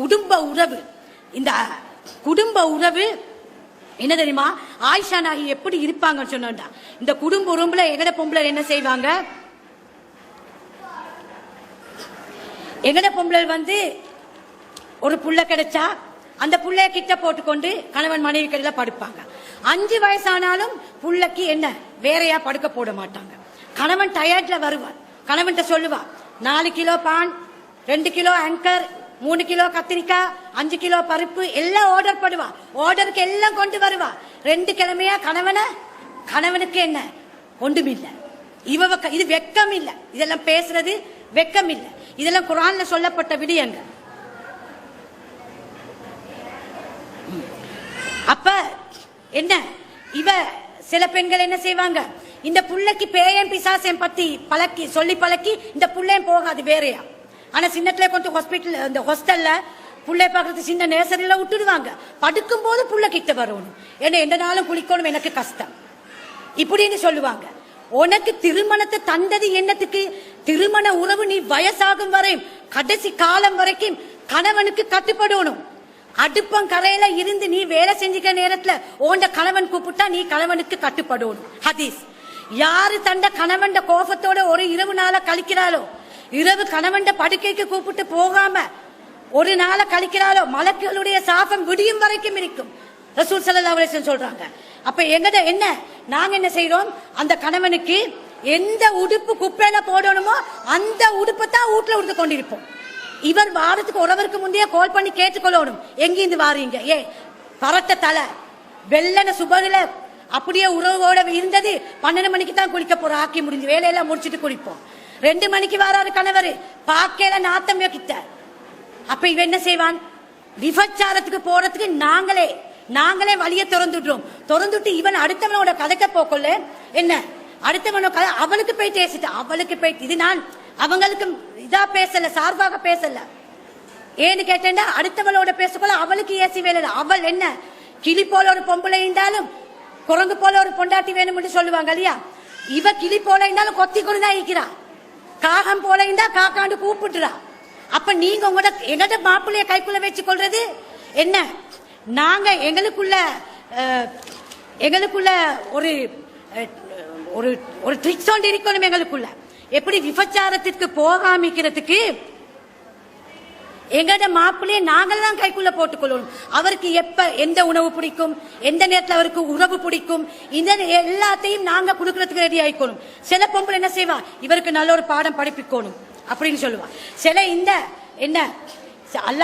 குடும்ப உறவு. இந்த குடும்ப உறவு என்ன தெரியுமா? ஆயிஷா நாகி எப்படி இருப்பாங்கன்னு சொன்னா இந்த குடும்ப உறவுல எங்கட பொம்பளை என்ன செய்வாங்க? எங்கட பொம்பளை வந்து ஒரு புள்ள கிடைச்சா அந்த புள்ளைய கிட்ட போட்டுக்கொண்டு கணவன் மனைவி கடையில படுப்பாங்க. அஞ்சு வயசானாலும் புள்ளைக்கு என்ன? வேறையா படுக்க போட மாட்டாங்க. கணவன் டயர்ட்ல வருவார். கணவன்கிட்ட சொல்லுவா நாலு கிலோ பான் ரெண்டு கிலோ ஆங்கர் மூணு கிலோ கத்திரிக்காய் அஞ்சு கிலோ பருப்பு எல்லாம் ஆர்டர் பண்ணுவா ஆர்டருக்கு எல்லாம் கொண்டு வருவா. ரெண்டு கிழமையா கணவனை? கணவனுக்கு என்ன? ஒன்றுமில்ல இவ இது வெக்கம் இல்லை. இதெல்லாம் பேசுறது வெக்கம் இல்லை. இதெல்லாம் குரான்ல சொல்லப்பட்ட விடயங்கள். அப்ப என்ன? இவ சில பெண்கள் என்ன செய்வாங்க? இந்த புள்ளைக்கு பேயன் பிசாசன் பத்தி பழக்கி சொல்லி பழக்கி இந்த புள்ளையும் போகாது வேறையா? ஆனா சின்னத்துல கொண்டு ஹாஸ்பிட்டல் இந்த ஹாஸ்டல்ல புள்ளை பார்க்கறது சின்ன நேசரில விட்டுடுவாங்க. படுக்கும் போது புள்ள கிட்ட வரணும். ஏன்னா எந்த நாளும் குளிக்கணும் எனக்கு கஷ்டம். இப்படின்னு சொல்லுவாங்க. உனக்கு திருமணத்தை தந்தது என்னத்துக்கு? திருமண உறவு நீ வயசாகும் வரை கடைசி காலம் வரைக்கும் கணவனுக்கு கட்டுப்படணும். அடுப்பம் கரையில இருந்து நீ வேலை செஞ்சுக்க நேரத்துல ஓண்ட கணவன் கூப்பிட்டா நீ கணவனுக்கு கட்டுப்படணும். ஹதீஸ். யாரு தண்ட கணவன் கோபத்தோட ஒரு இரவு நாள கழிக்கிறாளோ இரவு கணவன்ட படுக்கைக்கு கூப்பிட்டு போகாம ஒரு நாளை கழிக்கிறாரோ மலக்குகளுடைய சாபம் விடியும் வரைக்கும் இருக்கும். ரசூல் சல்லா அலைஹி சொல்றாங்க. அப்ப எங்கட என்ன? நாங்க என்ன செய்யறோம் அந்த கணவனுக்கு எந்த உடுப்பு குப்பையில போடணுமோ அந்த உடுப்பை தான் வீட்டுல உடுத்து கொண்டிருப்போம். இவர் வாரத்துக்கு உறவருக்கு முந்தைய கால் பண்ணி கேட்டுக்கொள்ளணும். எங்கிருந்து வாரீங்க? ஏ பரட்ட தலை வெள்ளன சுபகுல அப்படியே உறவோட இருந்தது பன்னெண்டு மணிக்கு தான் குளிக்க போறோம் ஆக்கி முடிஞ்சு வேலையெல்லாம் முடிச்சிட்டு குளிப்போம். ரெண்டு மணிக்கு வராரு கணவர். பாக்கையில நாத்தம் வைக்கிட்ட அப்ப இவன் என்ன செய்வான்? விபச்சாரத்துக்கு போறதுக்கு நாங்களே நாங்களே வழியை திறந்துடுறோம். திறந்துட்டு இவன் அடுத்தவனோட கதைக்க போக்கொள்ள என்ன? அடுத்தவனோட கதை அவளுக்கு போய் பேசிட்டு அவளுக்கு போய் இது நான் அவங்களுக்கு இதா பேசல சார்பாக பேசல. ஏன்னு கேட்டேன்னா அடுத்தவளோட பேசக்கொள்ள அவளுக்கு ஏசி வேலை அவள் என்ன? கிளி போல ஒரு பொம்பளை இருந்தாலும் குரங்கு போல ஒரு பொண்டாட்டி வேணும்னு சொல்லுவாங்க இல்லையா? இவ கிளி போல இருந்தாலும் கொத்தி கொண்டு தான் இருக்கிறா. காகம் போல இருந்தா காக்காண்டு கூப்பிட்டுறா. அப்ப நீங்க உங்களோட எங்கட மாப்பிள்ளைய கைக்குள்ள வச்சு கொள்றது என்ன? நாங்க எங்களுக்குள்ள எங்களுக்குள்ள ஒரு ஒரு ஒரு ட்ரிக்ஸ் ஒன்று இருக்கணும் எங்களுக்குள்ள. எப்படி விபச்சாரத்திற்கு போகாமிக்கிறதுக்கு எங்கட மாப்பிள்ளையை நாங்கள் தான் கைக்குள்ள போட்டுக்கொள்ளணும். அவருக்கு எப்ப எந்த உணவு பிடிக்கும் எந்த நேரத்தில் அவருக்கு உறவு பிடிக்கும் இந்த எல்லாத்தையும் நாங்க கொடுக்கறதுக்கு ரெடி ஆயிக்கணும் சில பொம்பளை என்ன செய்வா? இவருக்கு நல்ல ஒரு பாடம் படிப்பிக்கணும். அப்படின்னு சொல்லுவா. சில இந்த என்ன? அல்ல